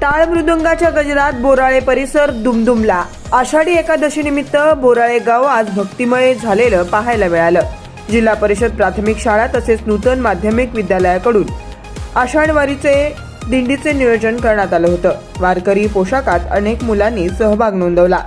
टाळ मृदुंगाच्या गजरात बोराळे परिसर दुमदुमला. आषाढी एकादशीनिमित्त बोराळे गाव आज भक्तिमय झालेलं पाहायला मिळालं. जिल्हा परिषद प्राथमिक शाळा तसेच नूतन माध्यमिक विद्यालयाकडून आषाढवारीचे दिंडीचे नियोजन करण्यात आलं होतं. वारकरी पोशाखात अनेक मुलांनी सहभाग नोंदवला.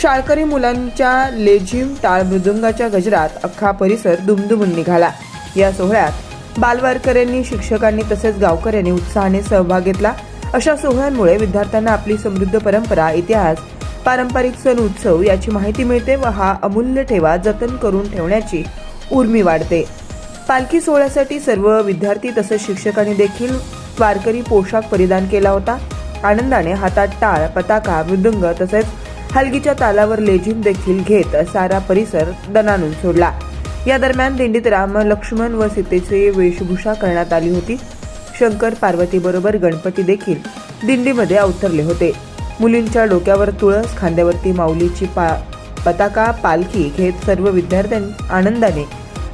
शाळकरी मुलांच्या लेझिम टाळ मृदुंगाच्या गजरात अख्खा परिसर दुमदुमून निघाला. या सोहळ्यात बालवारकऱ्यांनी शिक्षकांनी तसेच गावकऱ्यांनी उत्साहाने सहभाग घेतला. अशा सोहळ्यांमुळे विद्यार्थ्यांना आपली समृद्ध परंपरा इतिहास पारंपरिक सण उत्सव याची माहिती मिळते व हा अमूल्य ठेवा जतन करून ठेवण्याची उर्मी वाढते. पालखी सोहळ्यासाठी सर्व विद्यार्थी तसेच शिक्षकांनी देखील वारकरी पोशाख परिधान केला होता. आनंदाने हातात टाळ पताका मृदुंग तसेच हलगीच्या तालावर लेझिम देखील घेत सारा परिसर दणानून सोडला. या दरम्यान दिंडीत राम लक्ष्मण व सीतेची वेशभूषा करण्यात आली होती. शंकर पार्वतीबरोबर गणपती देखील दिंडीमध्ये अवतरले होते. मुलींच्या डोक्यावर तुळस खांद्यावरती माऊलीची पा पताका पालखी घेत सर्व विद्यार्थ्यां आनंदाने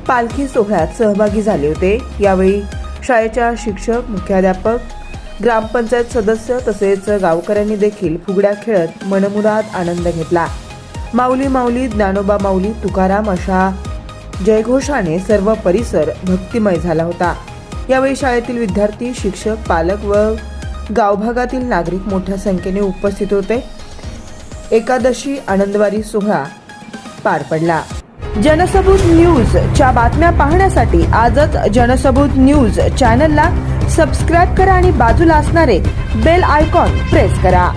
पालखी सोहळ्यात सहभागी झाले होते. यावेळी शाळेच्या शिक्षक मुख्याध्यापक ग्रामपंचायत सदस्य तसेच गावकऱ्यांनी देखील फुगड्या खेळत मनमुराद आनंद घेतला. माऊली माऊली ज्ञानोबा माऊली तुकाराम अशा जयघोषाने सर्व परिसर भक्तिमय झाला होता. यावेळी शाळेतील विद्यार्थी शिक्षक पालक व गावभागातील नागरिक मोठ्या संख्येने उपस्थित होते. एकादशी आनंदवारी सोहळा पार पडला. जनसबूत न्यूज च्या बातम्या पाहण्यासाठी आजच जनसबूत न्यूज चॅनलला सबस्क्राईब करा आणि बाजूला असणारे बेल आयकॉन प्रेस करा.